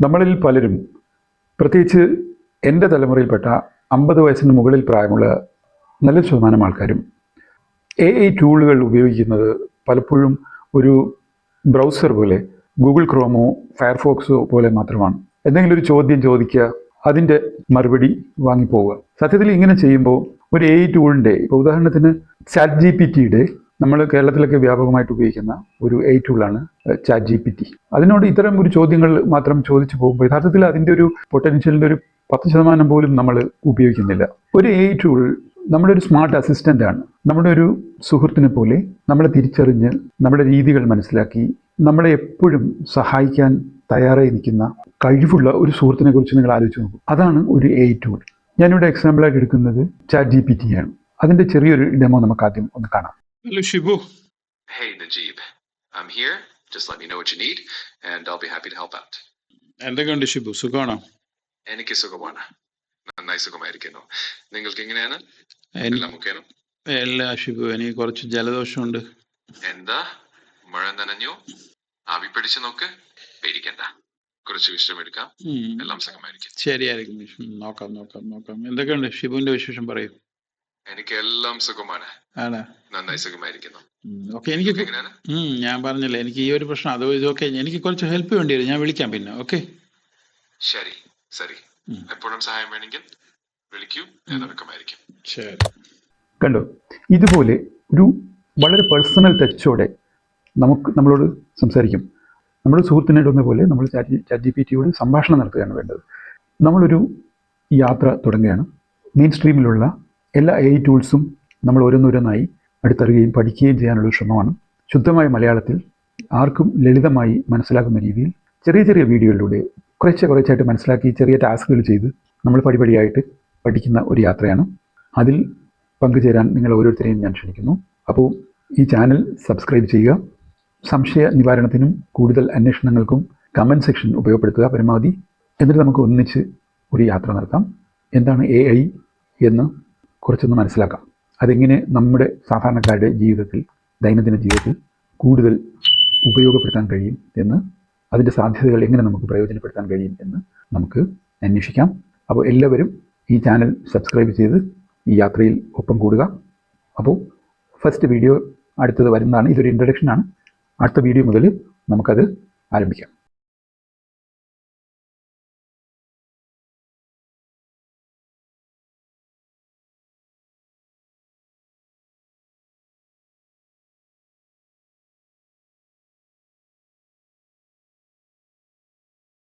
നമ്മളിൽ പലരും പ്രത്യേകിച്ച് എന്റെ തലമുറയിൽപ്പെട്ട അമ്പത് വയസ്സിന് മുകളിൽ പ്രായമുള്ള നല്ല ശതമാനം ആൾക്കാരും എ ഐ ടൂളുകൾ ഉപയോഗിക്കുന്നത് പലപ്പോഴും ഒരു ബ്രൗസർ പോലെ ഗൂഗിൾ ക്രോമോ ഫയർഫോക്സോ പോലെ മാത്രമാണ്. എന്തെങ്കിലും ഒരു ചോദ്യം ചോദിക്കുക അതിന്റെ മറുപടി വാങ്ങിപ്പോവുക. സത്യത്തിൽ ഇങ്ങനെ ചെയ്യുമ്പോൾ ഒരു എ ഐ ടൂളിന്റെ ഇപ്പോൾ ഉദാഹരണത്തിന് ചാറ്റ് ജി പി ടിയുടെ നമ്മൾ കേരളത്തിലൊക്കെ വ്യാപകമായിട്ട് ഉപയോഗിക്കുന്ന ഒരു എ ടൂളാണ് ചാറ്റ് ജി പി ടി അതിനോട് ഇത്തരം ഒരു ചോദ്യങ്ങൾ മാത്രം ചോദിച്ചു പോകുമ്പോൾ യഥാർത്ഥത്തിൽ അതിന്റെ ഒരു പൊട്ടൻഷ്യലിന്റെ ഒരു പത്ത് ശതമാനം പോലും നമ്മൾ ഉപയോഗിക്കുന്നില്ല. ഒരു എ ടൂൾ നമ്മുടെ ഒരു സ്മാർട്ട് അസിസ്റ്റന്റ് ആണ്. നമ്മുടെ ഒരു സുഹൃത്തിനെ പോലെ നമ്മളെ തിരിച്ചറിഞ്ഞ് നമ്മുടെ രീതികൾ മനസ്സിലാക്കി നമ്മളെ എപ്പോഴും സഹായിക്കാൻ തയ്യാറായി നിൽക്കുന്ന കഴിവുള്ള ഒരു സുഹൃത്തിനെ കുറിച്ച് നിങ്ങൾ ആലോചിച്ച് നോക്കും. അതാണ് ഒരു എ ടൂൾ ഞാനിവിടെ എക്സാമ്പിളായിട്ട് എടുക്കുന്നത് ചാറ്റ് ജി പി ടി ആണ്. അതിന്റെ ചെറിയൊരു ഡെമോ നമുക്ക് ആദ്യം ഒന്ന് കാണാം. Hello, Shibu. Hey, Najib. I'm here. Just let me know what you need, and I'll be happy to help out. എന്തൊക്കെയുണ്ട് ഷിബു സുഖമാണോ? എനിക്ക് സുഖമാണ്. നന്നായി സുഖമായിരിക്കുന്നു. നിങ്ങൾക്ക് എങ്ങനെയാണ്? എൻ- എല്ലാം മുഖേന എല്ലാ ഷിബു എനിക്ക് കുറച്ച് ജലദോഷമുണ്ട്. എന്താ? മഴ നനഞ്ഞു? ആവി പിടിച്ചു നോക്ക്. പേടിക്കണ്ട. കുറച്ച് വിശ്രമെടുക്കാം ഉം. എല്ലാം സുഖമായിരിക്കും. ശരിയായിരിക്കും ഉം, നോക്കാം നോക്കാം നോക്കാം. എന്തൊക്കെയുണ്ട് ഷിബുവിന്റെ വിശേഷം പറയൂ. എനിക്ക് എല്ലാം സുഖമാണ്. ആണ്. നന്നായി സുഖമായിരിക്കുന്നു. ഓക്കെ എനിക്ക് ഞാൻ പറഞ്ഞല്ലേ എനിക്ക് ഈ ഒരു പ്രശ്നം അതോ ഇതൊക്കെ എനിക്ക് കുറച്ച് ഹെൽപ്പ് വേണ്ടി വരും ഞാൻ വിളിക്കാം പിന്നെ ഓക്കെ? ശരി ശരി. എപ്പോഴും സഹായം വേണമെങ്കിൽ വിളിക്കൂ ഞാൻ ഒരുക്കമായിരിക്കും ശരി. കണ്ടോ ഇതുപോലെ ഒരു വളരെ പേഴ്സണൽ ടച്ചോടെ നമുക്ക് നമ്മളോട് സംസാരിക്കും. നമ്മുടെ സുഹൃത്തിനോടൊന്ന പോലെ നമ്മൾ ചാറ്റ് ചാറ്റ് ജി പി ടിയോട് സംഭാഷണം നടത്തുകയാണ് വേണ്ടത്. നമ്മളൊരു യാത്ര തുടങ്ങുകയാണ്. മെയിൻ സ്ട്രീമിലുള്ള എല്ലാ എ ടൂൾസും നമ്മൾ ഓരോന്നോരോന്നായി അടുത്തറിയുകയും പഠിക്കുകയും ചെയ്യാനുള്ള ശ്രമമാണ്. ശുദ്ധമായ മലയാളത്തിൽ ആർക്കും ലളിതമായി മനസ്സിലാക്കുന്ന രീതിയിൽ ചെറിയ ചെറിയ വീഡിയോയിലൂടെ കുറച്ച് കുറച്ചായിട്ട് മനസ്സിലാക്കി ചെറിയ ടാസ്കുകൾ ചെയ്ത് നമ്മൾ പടിപടിയായിട്ട് പഠിക്കുന്ന ഒരു യാത്രയാണ്. അതിൽ പങ്കുചേരാൻ നിങ്ങൾ ഓരോരുത്തരെയും ഞാൻ ക്ഷണിക്കുന്നു. അപ്പോൾ ഈ ചാനൽ സബ്സ്ക്രൈബ് ചെയ്യുക സംശയ നിവാരണത്തിനും കൂടുതൽ അന്വേഷണങ്ങൾക്കും കമന്റ് സെക്ഷൻ ഉപയോഗപ്പെടുത്തുക പരമാവധി. എന്നിട്ട് നമുക്ക് ഒന്നിച്ച് ഒരു യാത്ര നടത്താം. എന്താണ് എ ഐ എന്ന് കുറച്ചൊന്ന് മനസ്സിലാക്കാം. അതെങ്ങനെ നമ്മുടെ സാധാരണക്കാരുടെ ജീവിതത്തിൽ ദൈനംദിന ജീവിതത്തിൽ കൂടുതൽ ഉപയോഗപ്പെടുത്താൻ കഴിയും എന്ന് അതിന്റെ സാധ്യതകൾ എങ്ങനെ നമുക്ക് പ്രയോജനപ്പെടുത്താൻ കഴിയും എന്ന് നമുക്ക് അന്വേഷിക്കാം. അപ്പോൾ എല്ലാവരും ഈ ചാനൽ സബ്സ്ക്രൈബ് ചെയ്ത് ഈ യാത്രയിൽ ഒപ്പം കൂടുക. അപ്പോൾ ഫസ്റ്റ് വീഡിയോ അടുത്തത് വരുന്നതാണ്. ഇതൊരു ഇൻട്രഡക്ഷനാണ് അടുത്ത വീഡിയോ മുതൽ നമുക്കത് ആരംഭിക്കാം.